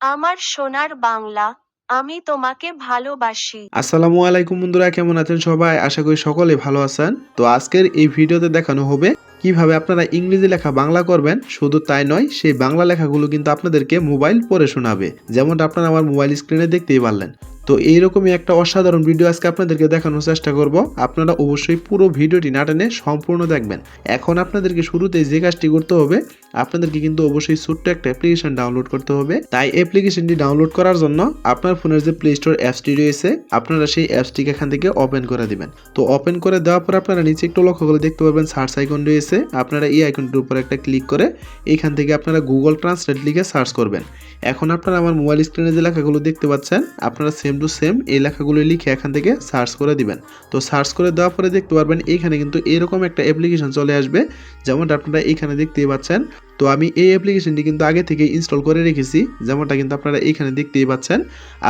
আমার সোনার বাংলা, আমি তোমাকে ভালোবাসি। আসসালামু আলাইকুম বন্ধুরা, কেমন আছেন সবাই? আশা করি সকলে ভালো আছেন। তো আজকের এই ভিডিওতে দেখানো হবে কীভাবে আপনারা ইংরেজি লেখা বাংলা করবেন। শুধু তাই নয়, সেই বাংলা লেখাগুলো কিন্তু আপনাদেরকে মোবাইল পড়ে শোনাবে। যেমনটা আপনারা আমার মোবাইল স্ক্রিনে দেখতেই পারলেন। তো এইরকমই একটা অসাধারণ ভিডিও আজকে আপনাদেরকে দেখানোর চেষ্টা করব। আপনারা অবশ্যই পুরো ভিডিওটি না টেনে সম্পূর্ণ দেখবেন। এখন আপনাদেরকে শুরুতেই যে কাজটি করতে হবে আপনাদেরকে কিন্তু অবশ্যই ছোট্ট একটা অ্যাপ্লিকেশন ডাউনলোড করতে হবে। তাই অ্যাপ্লিকেশনটি ডাউনলোড করার জন্য আপনার ফোনের যে প্লে স্টোর অ্যাপসটি রয়েছে, আপনারা সেই অ্যাপসটিকে এখান থেকে ওপেন করে দিবেন। তো ওপেন করে দেওয়ার পর আপনারা নিচে একটু লক্ষ্য করে দেখতে পারবেন সার্চ আইকন রয়েছে। আপনারা এই আইকনটির উপর একটা ক্লিক করে এখান থেকে আপনারা গুগল ট্রান্সলেট লিখে সার্চ করবেন। এখন আপনারা আমার মোবাইল স্ক্রিনে যে লেখাগুলো দেখতে পাচ্ছেন, আপনারা সেম টু সেম এই লেখাগুলো লিখে এখান থেকে সার্চ করে দিবেন। তো সার্চ করে দেওয়ার পরে দেখতে পারবেন এইখানে কিন্তু এরকম একটা অ্যাপ্লিকেশন চলে আসবে, যেমনটা আপনারা এখানে দেখতেই পাচ্ছেন। তো আমি এই অ্যাপ্লিকেশনটি কিন্তু আগে থেকে ইনস্টল করে রেখেছি, যেমনটা কিন্তু আপনারা এইখানে দেখতেই পাচ্ছেন।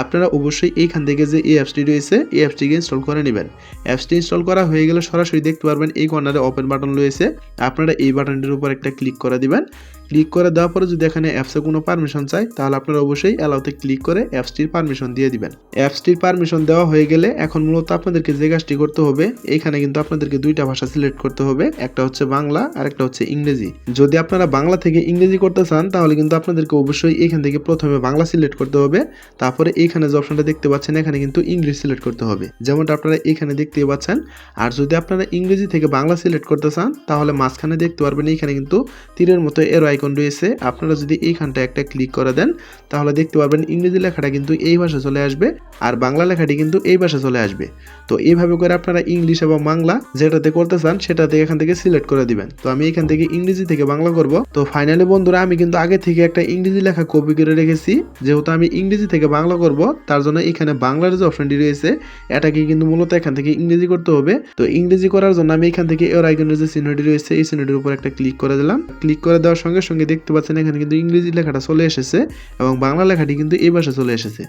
আপনারা অবশ্যই এইখান থেকে যে এই অ্যাপসটি রয়েছে, এই অ্যাপসটিকে ইনস্টল করে নেবেন। অ্যাপসটি ইনস্টল করা হয়ে গেলে সরাসরি দেখতে পারবেন এই কর্নারে ওপেন বাটন রয়েছে। আপনারা এই বাটনটির উপর একটা ক্লিক করে দিবেন। ক্লিক করে দেওয়ার পরে যদি এখানে অ্যাপসে কোনো পারমিশন চাই তাহলে আপনারা অবশ্যই অ্যালাউতে ক্লিক করে অ্যাপসটির পারমিশন দিয়ে দিবেন। অ্যাপসটির পারমিশন দেওয়া হয়ে গেলে এখন মূলত আপনাদেরকে যে কাজটি করতে হবে, এখানে কিন্তু আপনাদেরকে দুইটা ভাষা সিলেক্ট করতে হবে, একটা হচ্ছে বাংলা আর একটা হচ্ছে ইংরেজি। যদি আপনারা বাংলা থেকে ইংরেজি করতে চান, তাহলে কিন্তু আপনাদেরকে অবশ্যই এখান থেকে প্রথমে বাংলা সিলেক্ট করতে হবে, তারপরে এইখানে যে অপশনটা দেখতে পাচ্ছেন, এখানে কিন্তু ইংলিশ সিলেক্ট করতে হবে। যেমনটা আপনারা এখানে দেখতে পাচ্ছেন, আর যদি আপনারা ইংরেজি থেকে বাংলা সিলেক্ট করতে চান, তাহলে মাঝখানে দেখতে পারবেন, এইখানে কিন্তু তীরের মতো এর আইকন রয়েছে, আপনারা যদি এইখানটা একটা ক্লিক করে দেন, তাহলে দেখতে পারবেন ইংরেজি লেখাটা কিন্তু এই ভাষা চলে আসবে আর বাংলা লেখাটি কিন্তু এই ভাষা চলে আসবে। তো এইভাবে করে আপনারা ইংলিশ এবং বাংলা যেটাতে করতে চান, সেটাতে এখান থেকে সিলেক্ট করে দিবেন। তো আমি এখান থেকে ইংরেজি থেকে বাংলা করব। তো ফাইনালি বন্ধুরা, আমি কিন্তু আগে থেকে একটা ইংরেজি লেখা কপি করে রেখেছি। যেহেতু আমি ইংরেজি থেকে বাংলা করব, তার জন্য এখানে বাংলার যে অপশনটি রয়েছে, এটাকে কিন্তু মূলত এখান থেকে ইংরেজি করতে হবে। তো ইংরেজি করার জন্য আমি এখান থেকে এর আইকনের যে চিহ্নটি রয়েছে, এই চিহ্নটির উপর একটা ক্লিক করে দিলাম। ক্লিক করে দেওয়ার সঙ্গে সঙ্গে দেখতে পাচ্ছেন, এখানে কিন্তু ইংরেজি লেখাটা চলে এসেছে এবং বাংলা লেখাটি কিন্তু এই ভাষা চলে এসেছে।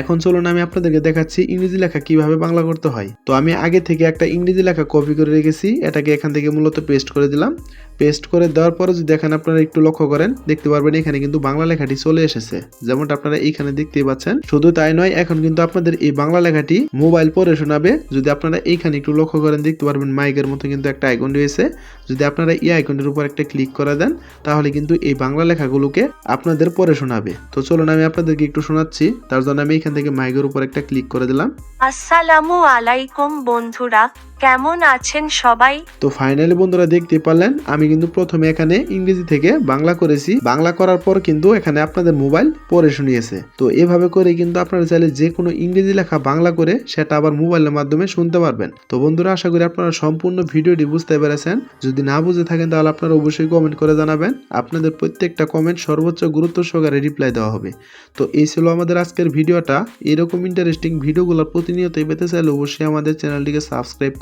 এখন চলুন আমি আপনাদেরকে দেখাচ্ছি ইংরেজি লেখা কীভাবে বাংলা করতে হয়। তো আমি আগে থেকে একটা ইংরেজি লেখা কপি করে রেখেছি, এটাকে এখান থেকে মূলত পেস্ট করে দিলাম। পেস্ট করে দেওয়ার পরে যদি দেখেন আপনারা একটু লক্ষ্য করেন, দেখতে পারবেন এখানে কিন্তু বাংলা লেখাটি চলে এসেছে। যেমনটা আপনারা এইখানে দেখতেই পাচ্ছেন, শুধু তাই নয়, এখন কিন্তু আপনাদের এই বাংলা লেখাটি মোবাইল পরে শোনাবে। যদি আপনারা এইখানে একটু লক্ষ্য করেন, দেখতে পারবেন মাইকের মতো কিন্তু একটা আইকন রয়েছে। যদি আপনারা এই আইকনের উপর একটা ক্লিক করে দেন, তাহলে কিন্তু এই বাংলা লেখাগুলোকে আপনাদের পরে শোনাবে। তো চলুন আমি আপনাদেরকে একটু শোনাচ্ছি। তার জন্য আমি এখান থেকে মাইকের উপর একটা ক্লিক করে দিলাম। আসসালামু আলাইকুম বন্ধুরা। কেমন আছেন সবাই? তো ফাইনালি বন্ধুরা দেখতে পারলেন, আমি কিন্তু প্রথমে এখানে ইংরেজি থেকে বাংলা করেছি। বাংলা করার পর কিন্তু এখানে আপনাদের মোবাইল পড়ে শুনিয়েছে। তো এভাবে করে কিন্তু আপনারা চাইলে যে কোনো ইংরেজি লেখা বাংলা করে সেটা আবার মোবাইলের মাধ্যমে শুনতে পারবেন। তো বন্ধুরা, আশা করি আপনারা সম্পূর্ণ ভিডিওটি বুঝতে পেরেছেন। যদি না বুঝে থাকেন তাহলে আপনারা অবশ্যই কমেন্ট করে জানাবেন। আপনাদের প্রত্যেকটা কমেন্ট সর্বোচ্চ গুরুত্ব সহকারে রিপ্লাই দেওয়া হবে। তো এই ছিল আমাদের আজকের ভিডিওটা। এরকম ইন্টারেস্টিং ভিডিওগুলো প্রতিনিয়তই পেতে চাইলে অবশ্যই আমাদের চ্যানেলটিকে সাবস্ক্রাইব